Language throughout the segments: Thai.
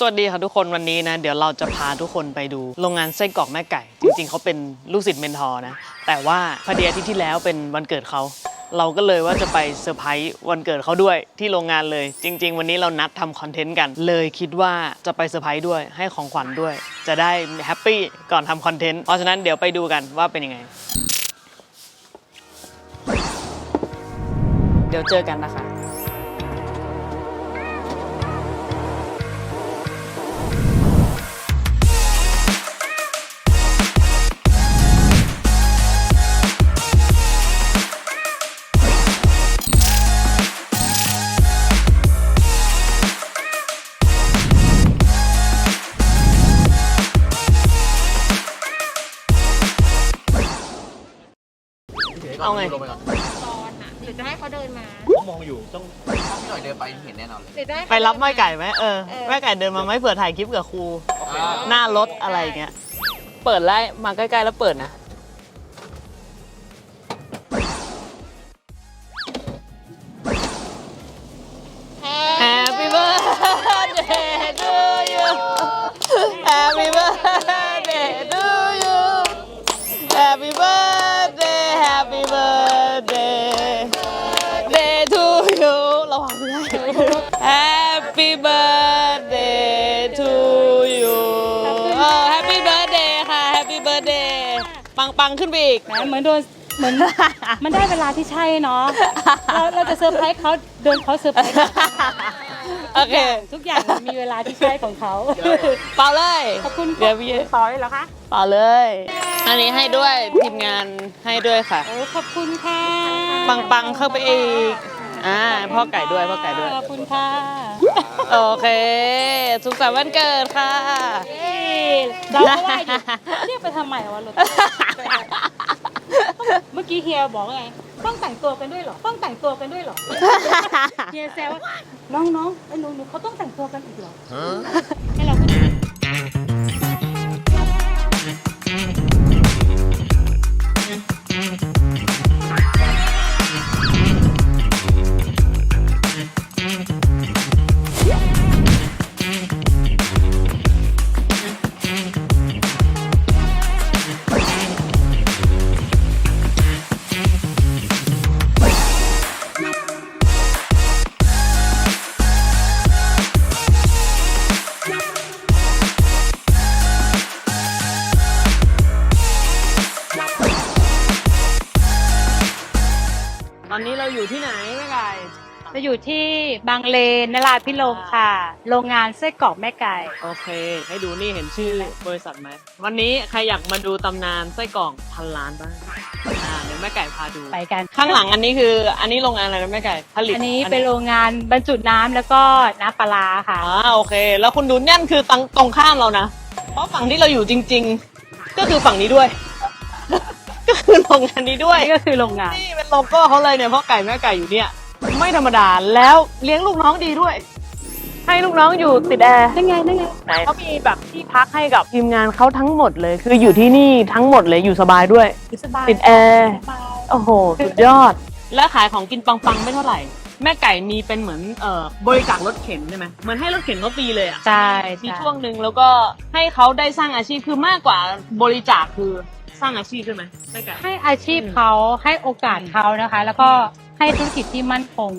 สวัสดีค่ะทุกคนวันนี้นะ เดี๋ยวเราจะพาทุกคนไปดู โรงงานไส้กรอกแม่ไก่ จริง ๆเขาเป็นลูกศิษย์เมนทอร์นะ แต่ว่าพอดีอาทิตย์ที่แล้วเป็นวันเกิดเขา เราก็เลยว่าจะไปเซอร์ไพรส์วันเกิดเขาด้วยที่โรงงานเลย จริง ๆ วันนี้เรานัดทำคอนเทนต์กัน เลยคิดว่าจะไปเซอร์ไพรส์ด้วยให้ของขวัญด้วย จะได้แฮปปี้ก่อนทำคอนเทนต์เพราะฉะนั้นเดี๋ยวไปดูกันว่าเป็นยังไง เดี๋ยวเจอกันนะคะ เอาไง ลงไปก่อนตอนอะหรือจะให้เขาเดินมาผมมองอยู่ต้องต้องพี่หน่อยเดินไปเห็นแน่นอนเลยหรือจะให้ไปรับแม่ไก่ไหมเออเออแม่ไก่เดินมาไหมเผื่อถ่ายคลิปกับครู โอเค หน้ารถอะไรอย่างเงี้ย เปิดไล่มาใกล้ๆแล้วเปิดนะ งปังๆขึ้นไปอีก นะเหมือนโดนเหมือน มันได้เวลาที่ใช่เนาะเราเราจะเซอร์ไพรส์เขาโดนเขาเซอร์ไพรส์โอเค ทุกอย่างมันมีเวลาที่ใช่ของเขาเป่าเลยขอบคุณเดี๋ยวพี่ต่อยเหรอคะเป่าเลย อันนี้ให้ด้วยทีมงานให้ด้วยค่ะ โอ้ขอบคุณค่ะ ปังปังๆเข้าไปอีก อ่าพ่อไก่ด้วยพ่อไก่ด้วยขอบคุณค่ะโอเค สุขสันต์วันเกิดค่ะเอ้ยเราก็ว่าอยู่เรียกไปทำไมวะรถเมื่อกี้เฮียบอกว่าไง ต้องแต่งตัวกันด้วยเหรอ ต้องแต่งตัวกันด้วยเหรอ เฮียแซวว่าน้องๆไอ้หนูหนูเขาต้องแต่งตัวกันอีกเหรอให้เราก็ อนนี้เราอยู่ที่ไหนแม่ไก่จะอยู่ที่บางเลนนราพิโรมค่ะ โรงงานไส้กรอกแม่ไก่ โอเค ให้ดูนี่เห็นชื่อบริษัทไหม วันนี้ใครอยากมาดูตำนานไส้กรอกพันล้านบ้างอ่าเดี๋ยวแม่ไก่พาดู ไปกัน ข้างหลังอันนี้คือ อันนี้โรงงานอะไรนะแม่ไก่ ผลิต อันนี้เป็นโรงงานบรรจุน้ำแล้วก็น้ำปลาร้าค่ะ อ่าโอเค แล้วคุณดูเนี่ยคือตรงตรงข้ามเรานะ เพราะฝั่งที่เราอยู่จริง ๆ ก็คือฝั่งนี้ด้วยก็ คือโรงงานนี้ด้วย นี่ก็คือโรงงาน นี่เป็นโลโก้เขาเลยเนี่ยเพราะไก่แม่ไก่อยู่เนี่ย ไม่ธรรมดาแล้วเลี้ยงลูกน้องดีด้วย ให้ลูกน้องอยู่ติดแอร์นั่นไงนั่นไงเขามีแบบที่พักให้กับทีมงานเขาทั้งหมดเลย คืออยู่ที่นี่ทั้งหมดเลยอยู่สบายด้วย สบายติดแอร์สบายโอ้โหสุดยอด และขายของกินปังๆไม่เท่าไหร่ แม่ไก่มีเป็นเหมือนเอ่อบริจาครถเข็นใช่ไหมเหมือนให้รถเข็นเขาฟรีเลยอะใช่มีใช่ช่วงหนึ่งแล้วก็ให้เขาได้สร้างอาชีพคือมากกว่าบริจาคคือ สร้างอาชีพใช่ไหมแม่ไก่ให้อาชีพเขาให้โอกาสเขานะคะ แล้วก็ให้ธุรกิจที่มั่นคง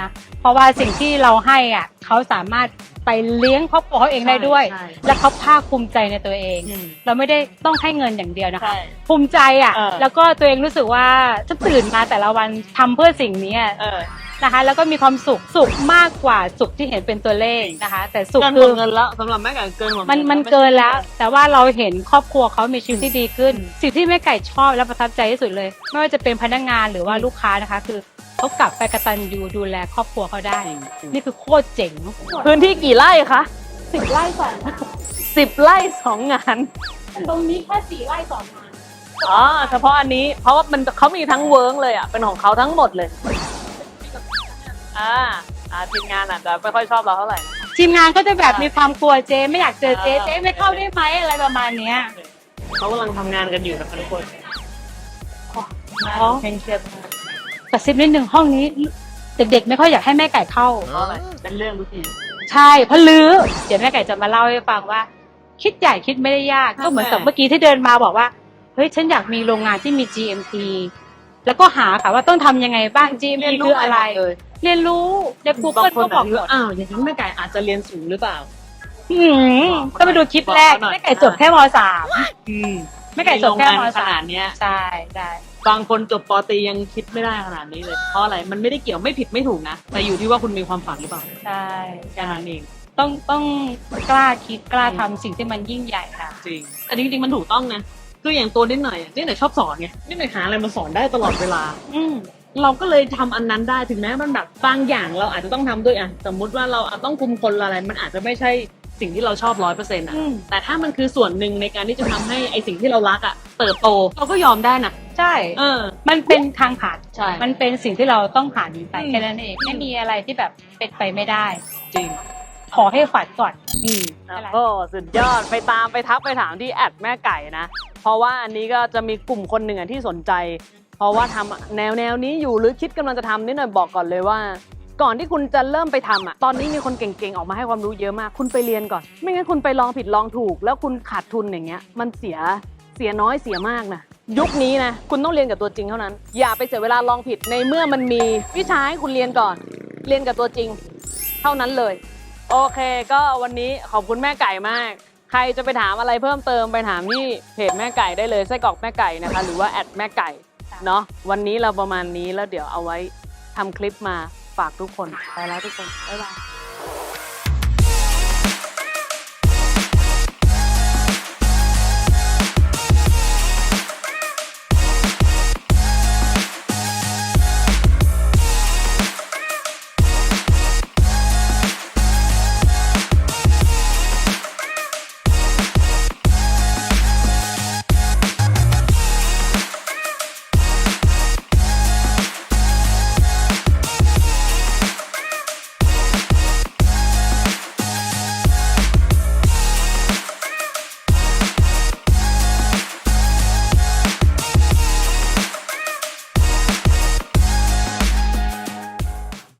นะเพราะว่าสิ่งที่เราให้อะเขาสามารถไปเลี้ยงครอบครัวเขาเองได้ด้วยใช่และเขาภาคภูมิใจในตัวเองอืมเราไม่ได้ต้องให้เงินอย่างเดียวนะคะใช่ภูมิใจอะเออแล้วก็ตัวเองรู้สึกว่าจะตื่นมาแต่ละวันทำเพื่อสิ่งนี้อะเออ นะคะ แล้วก็มีความสุขสุขมากกว่าสุขที่เห็นเป็นตัวเลขนะคะ แต่สุขเกินหมคืดอเงินแล้วสำหรับแม่ไก่เกินหมดมันมันเกินแล้ว แต่ว่าเราเห็นครอบครัวเขามีชีวิตที่ดีขึ้น สิ่งที่แม่ไก่ชอบและประทับใจที่สุดเลย ไม่ว่าจะเป็นพนักงานหรือว่าลูกค้านะคะ คือเขากลับไปกตัญญูดูแลครอบครัวเขาได้ นี่คือโคตรเจ๋ง พื้นที่กี่ไร่คะสิบไร่สองสิบไร่สองงานตรงนี้แค่สี่ไร่สองงานอ๋อเฉพาะอันนี้เพราะว่ามันเขามีทั้งเวิร์กเลยอะเป็นของเขาทั้งหมดเลย อ่าอ่าทีมงานอาจจะไม่ค่อยชอบเราเท่าไหร่นะ ทีมงานก็จะแบบมีความกลัวเจ๊ไม่อยากเจอเจ๊อ่า เจ๊ไม่เข้าได้ไหมอะไรประมาณเนี้ยเขากำลังทำงานกันอยู่นะคะทุกคนอ๋อเพลงเชียร์มากกระซิบนิดหนึ่งห้องนี้ เด็กๆ ไม่ค่อยอยากให้แม่ไก่เข้า เพราะอะไรเป็นเรื่องทุกทีใช่เพราะลื้อเดี๋ยวแม่ไก่จะมาเล่าให้ฟังว่า คิดใหญ่คิดไม่ได้ยากครับก็เหมือนกับแม่เมื่อกี้ที่เดินมาบอกว่าเฮ้ยฉันอยากมีโรงงานที่มี GMP แล้วก็หาค่ะว่าต้องทำยังไงบ้าง GMP คืออะไรเลยเรียนรู้ใน บาง Google คนก็บอกหมดอ้าวอย่างนั้นแม่ไก่อาจจะเรียนสูงหรือเปล่า อืมต้องไปดูคลิปแรกบอกเขาหน่อย แม่ไก่จบแค่มสามแม่ไก่จบแค่มโรงงานขสานาดมเนี้ย ใช่ใช่บางคนจบปอตรียังคิดไม่ได้ขนาดนี้เลย เพราะอะไรมันไม่ได้เกี่ยวไม่ผิดไม่ถูกนะ แต่อยู่ที่ว่าคุณมีความฝันหรือเปล่าใช่แค่นั้นเอง ต้องต้องกล้าคิดกล้าทำสิ่งที่มันยิ่งใหญ่ค่ะ จริง แต่จริงๆมันถูกต้องนะ คืออย่างตัวนิดหน่อยอะนิดหน่อยชอบสอนไงนิดหน่อยหาอะไรมาสอนได้ตลอดเวลา อืมเราก็เลยทำอันนั้นได้ถึงแม้มันแบบบางอย่างเราอาจจะต้องทำด้วยอะสมมุติว่าเราอาจต้องคุมคนอะไร มันอาจจะไม่ใช่สิ่งที่เราชอบร้อยเปอร์เซ็นต์อะอืมแต่ถ้ามันคือส่วนหนึ่งในการที่จะทำให้ไอสิ่งที่เรารักอะเติบโตเราก็ยอมได้นะใช่เออ มันเป็นทางผ่านใช่มันเป็นสิ่งที่เราต้องผ่านไปอืมแค่นั้นเองไม่มีอะไรที่แบบเป็นไปไม่ได้ จริง ขอให้ฝันก่อน อืมอะไรก็สุดยอดไปตามไปทักไปถามที่แอดแม่ไก่นะ เพราะว่าอันนี้ก็จะมีกลุ่มคนหนึ่งอะที่สนใจ เพราะว่าทำแนวแนวนี้อยู่หรือคิดกำลังจะทำนิดหน่อยบอกก่อนเลยว่า ก่อนที่คุณจะเริ่มไปทำอะตอนนี้มีคนเก่งๆออกมาให้ความรู้เยอะมาก คุณไปเรียนก่อน ไม่งั้นคุณไปลองผิดลองถูก แล้วคุณขาดทุนอย่างเงี้ย มันเสียเสียน้อยเสียมากนะยุคนี้นะคุณต้องเรียนกับตัวจริงเท่านั้น อย่าไปเสียเวลาลองผิดในเมื่อมันมีวิชาให้คุณเรียนก่อน เรียนกับตัวจริง เท่านั้นเลย โอเค ก็วันนี้ขอบคุณแม่ไก่มาก ใครจะไปถามอะไรเพิ่มเติมไปถามที่เพจแม่ไก่ได้เลยไส้กรอกแม่ไก่นะคะ หรือว่าแอดแม่ไก่เนาะวันนี้เราประมาณนี้แล้วเดี๋ยวเอาไว้ทำคลิปมาฝากทุกคนไปแล้วทุกคนบ๊ายบาย